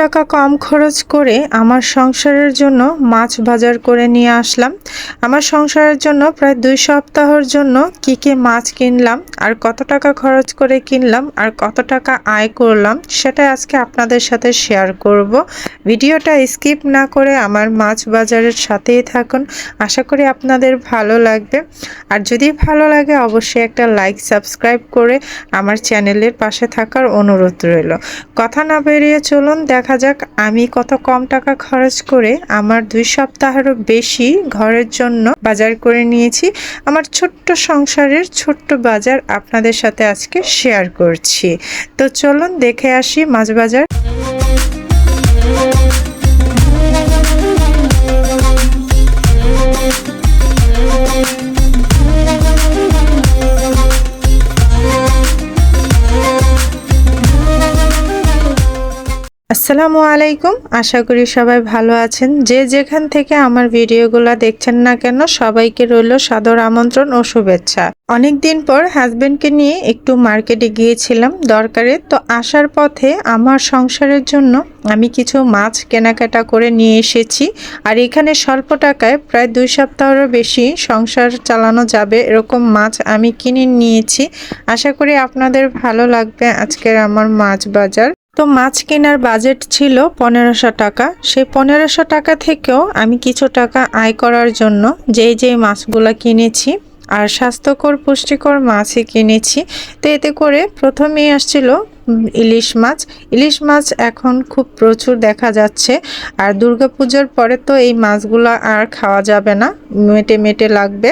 টাকা কম খরচ করে আমার সংসারের জন্য মাছ বাজার করে নিয়ে আসলাম। আমার সংসারের জন্য প্রায় দুই সপ্তাহের জন্য কি কি মাছ কিনলাম, আর কত টাকা খরচ করে কিনলাম, আর কত টাকা আয় করলাম, সেটা আজকে আপনাদের সাথে শেয়ার করব। ভিডিওটা স্কিপ না করে আমার মাছ বাজারের সাথেই থাকুন। আশা করি আপনাদের ভালো লাগবে। আর যদি ভালো লাগে, অবশ্যই একটা লাইক সাবস্ক্রাইব করে আমার চ্যানেলের পাশে থাকার অনুরোধ রইল। কথা না বেরিয়ে চলুন দেখা যাক। আমি কত কম টাকা খরচ করে আমার দুই সপ্তাহেরও বেশি ঘরের জন্য বাজার করে নিয়েছি। আমার ছোট্ট সংসারের ছোট্ট বাজার আপনাদের সাথে আজকে শেয়ার করছি। তো চলুন দেখে আসি মাছ বাজার। আসসালামু আলাইকুম। আশা করি সবাই ভালো আছেন। যে যেখান থেকে আমার ভিডিওগুলো দেখছেন না কেন, সবাইকে রইল সাদর আমন্ত্রণ ও শুভেচ্ছা। অনেক দিন পর হাজবেন্ডকে নিয়ে একটু মার্কেটে গিয়েছিলাম দরকারে, তো আসার পথে আমার সংসারের জন্য আমি কিছু মাছ কেনাকাটা করে নিয়ে এসেছি। আর এখানে স্বল্প টাকায় প্রায় দুই সপ্তাহেরও বেশি সংসার চালানো যাবে এরকম মাছ আমি কিনে নিয়েছি। আশা করি আপনাদের ভালো লাগবে আজকের আমার মাছ বাজার। তো মাছ কেনার বাজেট ছিল পনেরোশো টাকা। সেই পনেরোশো টাকা থেকেও আমি কিছু টাকা আয় করার জন্য যেই যেই মাছগুলো কিনেছি আর স্বাস্থ্যকর, পুষ্টিকর মাছই কিনেছি। তো এতে করে প্রথমেই আসছিল ইলিশ মাছ। ইলিশ মাছ এখন খুব প্রচুর দেখা যাচ্ছে আর দুর্গাপুজোর পরে তো এই মাছগুলো আর খাওয়া যাবে না, মেটে মেটে লাগবে।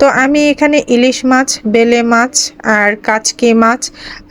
তো আমি এখানে ইলিশ মাছ, বেলে মাছ আর কাচকি মাছ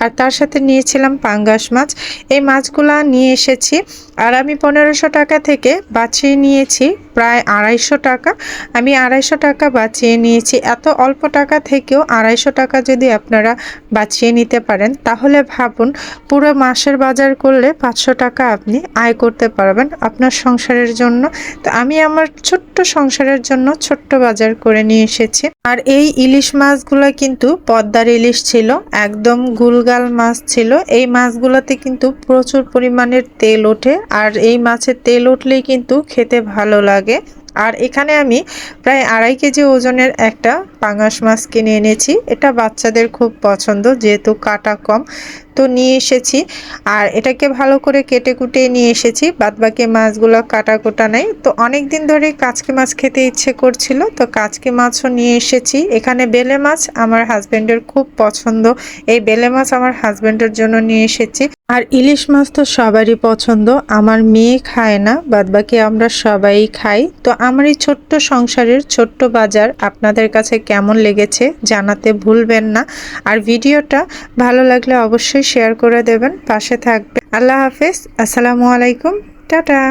আর তার সাথে নিয়েছিলাম পাঙ্গাস মাছ। এই মাছগুলা নিয়ে এসেছি আর আমি পনেরোশো টাকা থেকে বাঁচিয়ে নিয়েছি, প্রায় আড়াইশো টাকা। আমি আড়াইশো টাকা বাঁচিয়ে নিয়েছি। এত অল্প টাকা থেকেও আড়াইশো টাকা যদি আপনারা বাঁচিয়ে নিতে পারেন, তাহলে ভাবুন পুরো মাসের বাজার করলে পাঁচশো টাকা আপনি আয় করতে পারবেন আপনার সংসারের জন্য। তো আমি আমার ছোট্ট সংসারের জন্য ছোট্ট বাজার করে নিয়ে এসেছি। আর এই ইলিশ মাছগুলো কিন্তু পদ্মার ইলিশ ছিল, একদম গুলগাল মাছ ছিল। এই মাছগুলোতে কিন্তু প্রচুর পরিমাণের তেল ওঠে, আর এই মাছের তেল উঠলেই কিন্তু খেতে ভালো লাগে। আর এখানে আমি প্রায় আড়াই কেজি ওজনের একটা পাঙাশ মাছ কিনে এনেছি। এটা বাচ্চাদের খুব পছন্দ, যেহেতু কাটা কম। তো নিয়ে এসেছি। আর এটাকে ভালো করে কেটে কুটে নিয়ে এসেছি। বাদবাকি মাছগুলো কাটা কোটা নেই। তো অনেক দিন ধরে কাচকি মাছ খেতে ইচ্ছে করছিল। তো কাচকি মাছও নিয়ে এসেছি। এখানে বেলে মাছ আমার হাজব্যান্ডের খুব পছন্দ। এই বেলে মাছ আমার হাজব্যান্ডের জন্য নিয়ে এসেছি। আর ইলিশ মাছ তো সবারই পছন্দ। আমার মেয়ে খায় না। বাদবাকি আমরা সবাই খাই। তো আমার এই ছোট্ট সংসারের ছোট্ট বাজার আপনাদের কাছে কেমন লেগেছে জানাতে ভুলবেন না। আর ভিডিওটা ভালো লাগলে অবশ্যই শেয়ার করে দেবেন পাশে থাকবে আল্লাহ হাফেজ আসসালামু আলাইকুম টাটা।